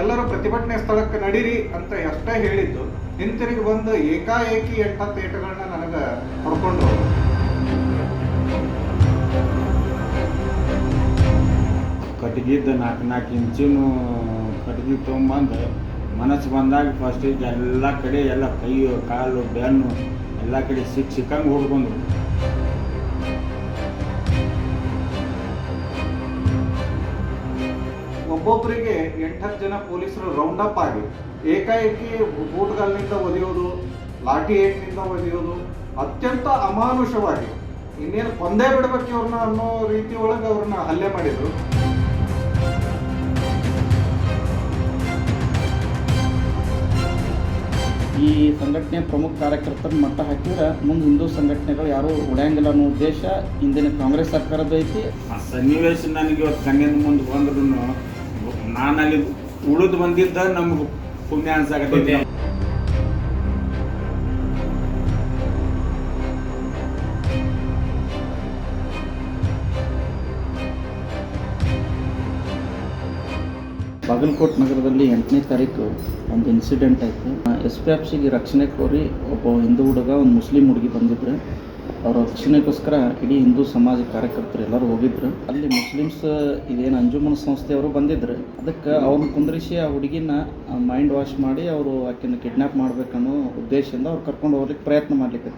ಎಲ್ಲರೂ ಪ್ರತಿಭಟನೆ ಸ್ಥಳಕ್ಕೆ ನಡೀರಿ ಅಂತ ಎಷ್ಟೇ ಹೇಳಿದ್ದು, ಹಿಂತಿರುಗಿ ಬಂದು ಏಕಾಏಕಿ ಎಂಟತ್ತು ಏಟುಗಳನ್ನ ನನಗೆ ಹೊಡ್ಕೊಂಡು ಕಟ್ಗಿದ್ದು ನಾಲ್ಕು ನಾಲ್ಕು ಇಂಚಿನ ಕಟ್ಗಿ ತೊಗೊಂಬಂದು ಮನಸ್ಸು ಬಂದಾಗ ಫಸ್ಟಿಗೆ ಎಲ್ಲ ಕಡೆ ಎಲ್ಲ ಕೈ, ಕಾಲು, ಬೆನ್ನು ಎಲ್ಲ ಕಡೆ ಸಿಕ್ಕ ಸಿಕ್ಕಂಗೆ ಹೊಡ್ಕೊಂಡ್ರು. ಒಬ್ಬೊಬ್ಬರಿಗೆ ಎಂಟತ್ತು ಜನ ಪೊಲೀಸರು ರೌಂಡ್ ಅಪ್ ಆಗಿ ಏಕಾಏಕಿ ಬೂಟ್ಗಳಿಂದ ಒದೆಯೋದು ಲಾಠಿ ಏಟ್ನಿಂದ ಒದೆಯೋದು ಅತ್ಯಂತ ಅಮಾನುಷವಾಗಿ ಇನ್ನೇನು ಕೊಂದೇ ಬಿಡಬೇಕು ಇವ್ರನ್ನ ಅನ್ನೋ ರೀತಿ ಒಳಗೆ ಅವ್ರನ್ನ ಹಲ್ಲೆ ಮಾಡಿದರು. ಈ ಸಂಘಟನೆ ಪ್ರಮುಖ ಕಾರ್ಯಕರ್ತರ ಮಟ್ಟ ಹಾಕಿದ್ರೆ ಮುಂದೆ ಹಿಂದೂ ಸಂಘಟನೆಗಳು ಯಾರೂ ಉಳಿಯಂಗಿಲ್ಲ ಅನ್ನೋ ಉದ್ದೇಶ ಇಂದಿನ ಕಾಂಗ್ರೆಸ್ ಸರ್ಕಾರದ ಐತಿ. ಆ ಸನ್ನಿವೇಶ ನನಗೆ ಇವತ್ತು ಕಣ್ಣಿನ ಮುಂದೆ ಬಂದ್ರೂ ನಾನು ಅಲ್ಲಿ ಉಳಿದು ಬಂದಿದ್ದ ನಮ್ಗೆ ಪುಣ್ಯ ಅನ್ಸಾಕತ್ತೈತಿ. ಬಾಗಲಕೋಟ್ ನಗರದಲ್ಲಿ ಎಂಟನೇ ತಾರೀಕು ಒಂದು ಇನ್ಸಿಡೆಂಟ್ ಆಯಿತು. ಎಸ್ ಪಿ ಆಫ್ಸಿಗೆ ರಕ್ಷಣೆ ಕೋರಿ ಒಬ್ಬ ಹಿಂದೂ ಹುಡುಗ ಒಂದು ಮುಸ್ಲಿಂ ಹುಡುಗಿ ಬಂದಿದ್ರು. ಅವರ ರಕ್ಷಣೆಗೋಸ್ಕರ ಇಡೀ ಹಿಂದೂ ಸಮಾಜ ಕಾರ್ಯಕರ್ತರು ಎಲ್ಲರೂ ಹೋಗಿದ್ರು. ಅಲ್ಲಿ ಮುಸ್ಲಿಮ್ಸ್, ಇದೇನು ಅಂಜುಮನ್ ಸಂಸ್ಥೆಯವರು ಬಂದಿದ್ರು. ಅದಕ್ಕೆ ಅವ್ರನ್ನ ಕುಂದ್ರಿಸಿ ಆ ಹುಡುಗಿನ ಮೈಂಡ್ ವಾಶ್ ಮಾಡಿ ಅವರು ಆಕೆನ ಕಿಡ್ನಾಪ್ ಮಾಡ್ಬೇಕನ್ನೋ ಉದ್ದೇಶದಿಂದ ಅವ್ರು ಕರ್ಕೊಂಡು ಹೋಗ್ಲಿಕ್ಕೆ ಪ್ರಯತ್ನ ಮಾಡ್ಲಿಕ್ಕೆ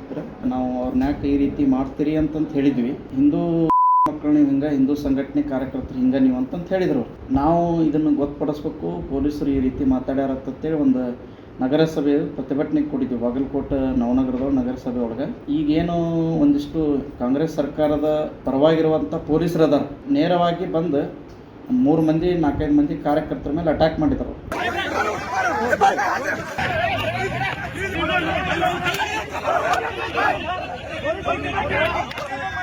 ನಾವು ಅವ್ರನ್ನ ಯಾಕೆ ಈ ರೀತಿ ಮಾಡ್ತೀರಿ ಅಂತಂತ ಹೇಳಿದ್ವಿ. ಹಿಂದೂ ಮಕ್ಕಳನ್ನ ಹಿಂಗೆ, ಹಿಂದೂ ಸಂಘಟನೆ ಕಾರ್ಯಕರ್ತರು ಹಿಂಗೆ ನೀವು ಅಂತಂತ ಹೇಳಿದ್ರು. ನಾವು ಇದನ್ನು ಗೊತ್ತುಪಡಿಸ್ಬೇಕು ಪೊಲೀಸರು ಈ ರೀತಿ ಮಾತಾಡ್ಯಾರ ಅಂತೇಳಿ ಒಂದು ನಗರಸಭೆ ಪ್ರತಿಭಟನೆಗೆ ಕೊಟ್ಟಿದ್ವಿ ಬಾಗಲಕೋಟೆ ನವನಗರದ ನಗರಸಭೆ ಒಳಗೆ. ಈಗೇನು ಒಂದಿಷ್ಟು ಕಾಂಗ್ರೆಸ್ ಸರ್ಕಾರದ ಪರವಾಗಿರುವಂಥ ಪೊಲೀಸರು ಅದಾರ ನೇರವಾಗಿ ಬಂದು ಮೂರು ಮಂದಿ, ನಾಲ್ಕೈದು ಮಂದಿ ಕಾರ್ಯಕರ್ತರ ಮೇಲೆ ಅಟ್ಯಾಕ್ ಮಾಡಿದರು.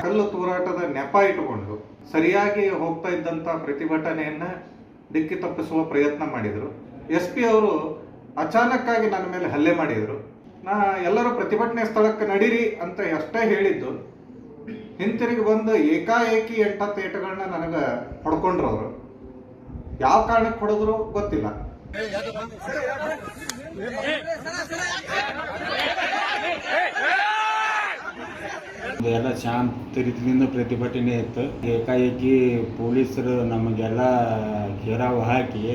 ಕಲ್ಲು ತೂರಾಟದ ನೆಪ ಇಟ್ಟುಕೊಂಡು ಸರಿಯಾಗಿ ಹೋಗ್ತಾ ಇದ್ದಂಥ ಪ್ರತಿಭಟನೆಯನ್ನ ದಿಕ್ಕಿ ತಪ್ಪಿಸುವ ಪ್ರಯತ್ನ ಮಾಡಿದರು. ಎಸ್ ಪಿ ಅವರು ಅಚಾನಕ್ಕಾಗಿ ನನ್ನ ಮೇಲೆ ಹಲ್ಲೆ ಮಾಡಿದರು. ನಾ ಎಲ್ಲರೂ ಪ್ರತಿಭಟನೆ ಸ್ಥಳಕ್ಕೆ ನಡೀರಿ ಅಂತ ಎಷ್ಟೇ ಹೇಳಿದ್ದು, ಹಿಂತಿರುಗಿ ಬಂದು ಏಕಾಏಕಿ ಎಂಟತ್ತು ಏಟುಗಳನ್ನ ನನಗೆ ಹೊಡ್ಕೊಂಡ್ರು ಅವರು. ಯಾವ ಕಾರಣಕ್ಕೆ ಹೊಡೆದ್ರು ಗೊತ್ತಿಲ್ಲ. ಎಲ್ಲ ಶಾಂತ ರೀತಿಯಿಂದ ಪ್ರತಿಭಟನೆ ಇತ್ತು. ಏಕಾಏಕಿ ಪೊಲೀಸರು ನಮಗೆಲ್ಲ ಘೇರಾವ್ ಹಾಕಿ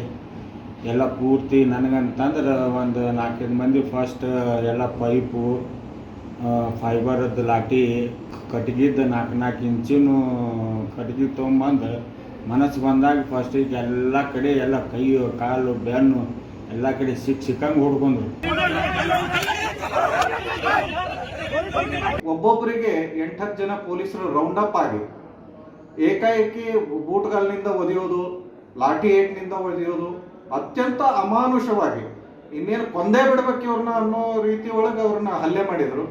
ಎಲ್ಲ ಪೂರ್ತಿ ನನಗಂತಂದ್ರೆ ಒಂದು ನಾಲ್ಕೈದು ಮಂದಿ ಫಸ್ಟ್ ಎಲ್ಲ ಪೈಪು ಫೈಬರದ್ದು ಲಾಟಿ ಕಟ್ಗಿದ್ದು ನಾಲ್ಕು ನಾಲ್ಕು ಇಂಚಿನೂ ಕಟ್ಗಿ ತೊಗೊಂಬಂದು ಮನಸ್ಸು ಬಂದಾಗ ಫಸ್ಟಿಗೆ ಎಲ್ಲ ಕಡೆ ಎಲ್ಲ ಕೈ, ಕಾಲು, ಬೆನ್ನು ಎಲ್ಲ ಕಡೆ ಸಿಕ್ಕ ಸಿಕ್ಕಂಗೆ ಹುಡ್ಕೊಂಡ್ರು. ಒಬ್ಬೊಬ್ಬರಿಗೆ ಎಂಟತ್ತು ಜನ ಪೊಲೀಸರು ರೌಂಡ್ ಅಪ್ ಆಗಿ ಏಕಾಏಕಿ ಬೂಟ್ಗಲ್ನಿಂದ ಒದೆಯೋದು, ಲಾಠಿ ಏಟ್ನಿಂದ ಒದೆಯೋದು ಅತ್ಯಂತ ಅಮಾನುಷವಾಗಿ ಇನ್ನೇನು ಕೊಂದೇ ಬಿಡ್ಬೇಕು ಇವ್ರನ್ನ ಅನ್ನೋ ರೀತಿ ಒಳಗೆ ಅವ್ರನ್ನ ಹಲ್ಲೆ ಮಾಡಿದ್ರು.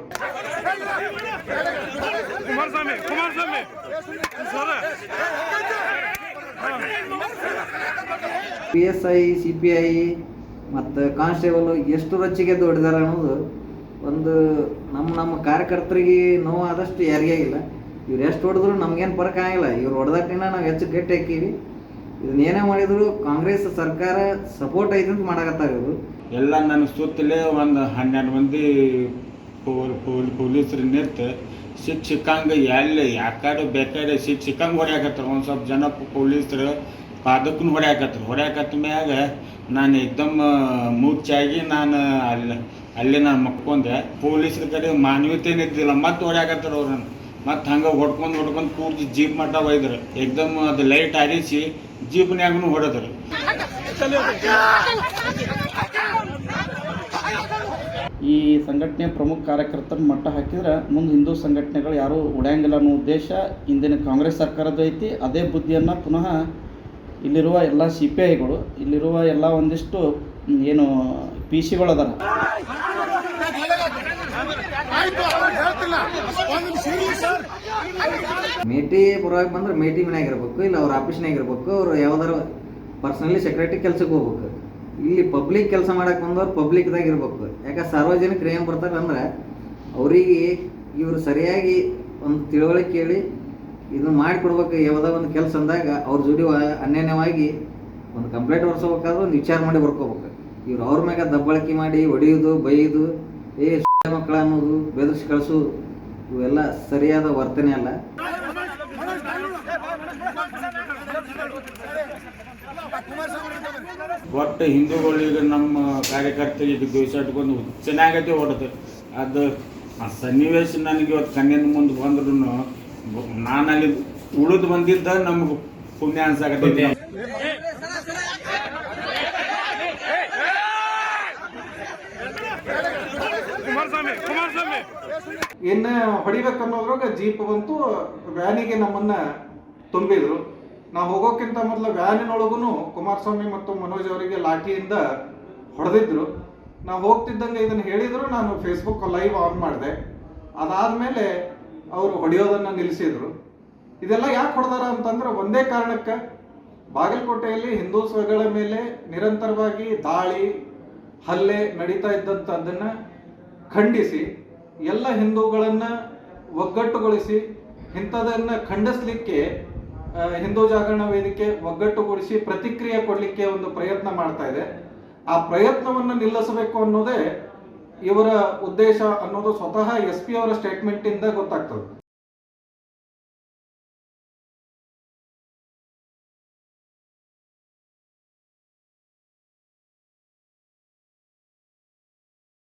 P S I C P I ಮತ್ತು ಕಾನ್ಸ್ಟೇಬಲ್ ಎಷ್ಟು ರೊಚ್ಚಿಗೆ ದೊಡ್ಡದಾರ ಅನ್ನೋದು ಒಂದು ನಮ್ಮ ನಮ್ಮ ಕಾರ್ಯಕರ್ತರಿಗೆ ನೋವು ಆದಷ್ಟು ಯಾರಿಗೇ ಇಲ್ಲ. ಇವ್ರು ಎಷ್ಟು ಹೊಡೆದ್ರು ನಮ್ಗೇನು ಫರಕ್ ಆಗಿಲ್ಲ ಇವ್ರು ಹೊಡೆದಕ್ಕಿಂತ ನಾವು ಹೆಚ್ಚು ಗಟ್ಟಿ ಹಾಕೀವಿ ಇದನ್ನ ಏನೇ ಮಾಡಿದ್ರು ಕಾಂಗ್ರೆಸ್ ಸರ್ಕಾರ ಸಪೋರ್ಟ್ ಐತೆ ಅಂತ ಮಾಡಕತ್ತಾರ ಇವರು. ಎಲ್ಲ ನನ್ನ ಸುತ್ತಲೇ ಒಂದು ಹನ್ನೆರಡು ಮಂದಿ ಪೋಲ್ ಪೋಲ್, ಪೊಲೀಸರು ನಿಂತು ಸಿಕ್ಕ ಸಿಕ್ಕಂಗೆ ಎಲ್ಲಿ ಯಾಕಡೆ ಬೇಕಾದ್ರೆ ಸಿಕ್ಕ ಸಿಕ್ಕಂಗೆ ಹೊಡ್ಯಾಕತ್ತಾರ. ಒಂದು ಸ್ವಲ್ಪ ಜನ ಪೊಲೀಸರು ಪಾದಕ್ಕೂ ಹೊಡ್ಯಾಕತ್ರು ಹೊಡ್ಯಾಕತ್ತ ಮ್ಯಾಗ ನಾನು ಏಕ್ದಮ್ ಮೂರ್ಚಾಗಿ ನಾನು ಅಲ್ಲಿ ಅಲ್ಲಿ ನಾನು ಮಕ್ಕೊಂಡೆ. ಪೊಲೀಸರ ಕಡೆ ಮಾನವೀಯತೆ ಇದ್ದಿಲ್ಲ. ಮತ್ತೆ ಹೊಡ್ಯಾಕತ್ತಾರ ಅವ್ರನ್ನ ಮತ್ತೆ ಹಂಗೆ ಹೊಡ್ಕೊಂಡು ಹೊಡ್ಕೊಂಡು ಪೂರ್ತಿ ಜೀಪ್ ಮಟ್ಟ ಒಯ್ದ್ರು. ಏಕ್ದಮ್ ಅದು ಲೈಟ್ ಹಾರಿಸಿ ಜೀಪ್ನ್ಯಾಗೂ ಹೊಡೆದ್ರು ಈ ಸಂಘಟನೆ ಪ್ರಮುಖ ಕಾರ್ಯಕರ್ತರ ಮಟ್ಟ ಹಾಕಿದ್ರೆ ಮುಂದೆ ಹಿಂದೂ ಸಂಘಟನೆಗಳು ಯಾರೂ ಉಳಿಯಂಗಿಲ್ಲ ಅನ್ನೋ ಉದ್ದೇಶ ಇಂದಿನ ಕಾಂಗ್ರೆಸ್ ಸರ್ಕಾರದ ಐತಿ. ಅದೇ ಬುದ್ಧಿಯನ್ನು ಪುನಃ ಇಲ್ಲಿರುವ ಎಲ್ಲ ಸಿ ಪಿ ಐಗಳು ಇಲ್ಲಿರುವ ಎಲ್ಲ ಒಂದಿಷ್ಟು ಏನು ಪಿ ಸಿಗಳು ಅದಾರ. ಮೇಟಿ ಪರವಾಗಿ ಬಂದ್ರೆ ಮೇಟಿ ಮನ್ಯಾಗ ಇರ್ಬೇಕು ಇಲ್ಲ ಅವ್ರ ಆಫೀಸ್ನಾಗ ಇರ್ಬೇಕು, ಅವ್ರು ಯಾವ್ದಾರು ಪರ್ಸನಲಿ ಸೆಕ್ರೆಟರಿ ಕೆಲ್ಸಕ್ಕೆ ಹೋಗ್ಬೇಕು. ಇಲ್ಲಿ ಪಬ್ಲಿಕ್ ಕೆಲಸ ಮಾಡಕ್ಕೆ ಬಂದವ್ರು ಪಬ್ಲಿಕ್ದಾಗ ಇರ್ಬೇಕು. ಯಾಕೆ ಸಾರ್ವಜನಿಕರು ಏನು ಬರ್ತಾರೆ ಅಂದ್ರೆ, ಅವರಿಗೆ ಇವರು ಸರಿಯಾಗಿ ಒಂದು ತಿಳುವಳಿಕೆ ಕೇಳಿ ಇದನ್ನ ಮಾಡಿಕೊಡ್ಬೇಕು, ಯಾವುದೋ ಒಂದು ಕೆಲಸ ಅಂದಾಗ ಅವ್ರ ಜೋಡಿ ಅನ್ಯಾನ್ಯವಾಗಿ ಅನ್ಯೋನ್ಯವಾಗಿ ಒಂದು ಕಂಪ್ಲೇಂಟ್ ಬರ್ಸ್ಬೇಕಾದ್ರೆ ಒಂದು ವಿಚಾರ ಮಾಡಿ ಬರ್ಕೋಬೇಕು ಇವ್ರು ಅವ್ರ ಮ್ಯಾಗ ದಬ್ಬಳಕೆ ಮಾಡಿ, ಹೊಡೆಯೋದು, ಬೈಯೋದು, ಏ ಮಕ್ಕಳ ಅನ್ನೋದು ಬೆದರಿಸಿ ಕಳಿಸು ಇವೆಲ್ಲ ಸರಿಯಾದ ವರ್ತನೆ ಅಲ್ಲ. ಒಟ್ಟು ಹಿಂದೂಗಳಿಗೆ ನಮ್ಮ ಕಾರ್ಯಕರ್ತರಿಗೆ ದ್ವೇಷ ಇಟ್ಕೊಂಡು ಚೆನ್ನಾಗೈತೆ ಹೊಡೆದು ಅದು ಆ ಸನ್ನಿವೇಶ ನನಗೆ ಇವತ್ತು ಕಣ್ಣಿನ ಮುಂದೆ ಬಂದ್ರು ನಾನು ಅಲ್ಲಿ ಉಳಿದು ಬಂದಿದ್ದ ನಮ್ಗೆ ಪುಣ್ಯ ಅನ್ಸಾಕತ್ತೈತಿ ಕುಮಾರಸ್ವಾಮಿ ಕುಮಾರಸ್ವಾಮಿ ಇನ್ನು ಹೊಡಿಬೇಕನ್ನೋದ್ರಾಗ ಜೀಪ್ ಬಂತು, ವ್ಯಾನಿಗೆ ನಮ್ಮನ್ನ ತುಂಬಿದ್ರು. ನಾವು ಹೋಗೋಕ್ಕಿಂತ ಮೊದಲು ವ್ಯಾನಿನೊಳಗೂ ಕುಮಾರಸ್ವಾಮಿ ಮತ್ತು ಮನೋಜ್ ಅವರಿಗೆ ಲಾಠಿಯಿಂದ ಹೊಡೆದಿದ್ರು. ನಾವು ಹೋಗ್ತಿದ್ದಂಗೆ ಇದನ್ನು ಹೇಳಿದ್ರು, ನಾನು ಫೇಸ್ಬುಕ್ ಲೈವ್ ಆನ್ ಮಾಡಿದೆ. ಅದಾದಮೇಲೆ ಅವರು ಹೊಡೆಯೋದನ್ನು ನಿಲ್ಲಿಸಿದ್ರು ಇದೆಲ್ಲ ಯಾಕೆ ಹೊಡೆದಾರ ಅಂತಂದ್ರೆ ಒಂದೇ ಕಾರಣಕ್ಕೆ, ಬಾಗಲಕೋಟೆಯಲ್ಲಿ ಹಿಂದೂತ್ವಗಳ ಮೇಲೆ ನಿರಂತರವಾಗಿ ದಾಳಿ, ಹಲ್ಲೆ ನಡೀತಾ ಇದ್ದಂಥದ್ದನ್ನ ಖಂಡಿಸಿ ಎಲ್ಲ ಹಿಂದೂಗಳನ್ನ ಒಗ್ಗಟ್ಟುಗೊಳಿಸಿ ಇಂಥದನ್ನ ಖಂಡಿಸ್ಲಿಕ್ಕೆ ಹಿಂದೂ ಜಾಗರಣ ವೇದಿಕೆ ಒಗ್ಗಟ್ಟುಗೊಳಿಸಿ ಪ್ರತಿಕ್ರಿಯೆ ಕೊಡಲಿಕ್ಕೆ ಒಂದು ಪ್ರಯತ್ನ ಮಾಡ್ತಾ ಇದೆ. ಆ ಪ್ರಯತ್ನವನ್ನು ನಿಲ್ಲಿಸಬೇಕು ಅನ್ನೋದೇ ಇವರ ಉದ್ದೇಶ ಅನ್ನೋದು ಸ್ವತಃ ಎಸ್ ಪಿ ಅವರ ಸ್ಟೇಟ್ಮೆಂಟ್ ಇಂದ ಗೊತ್ತಾಗ್ತದೆ.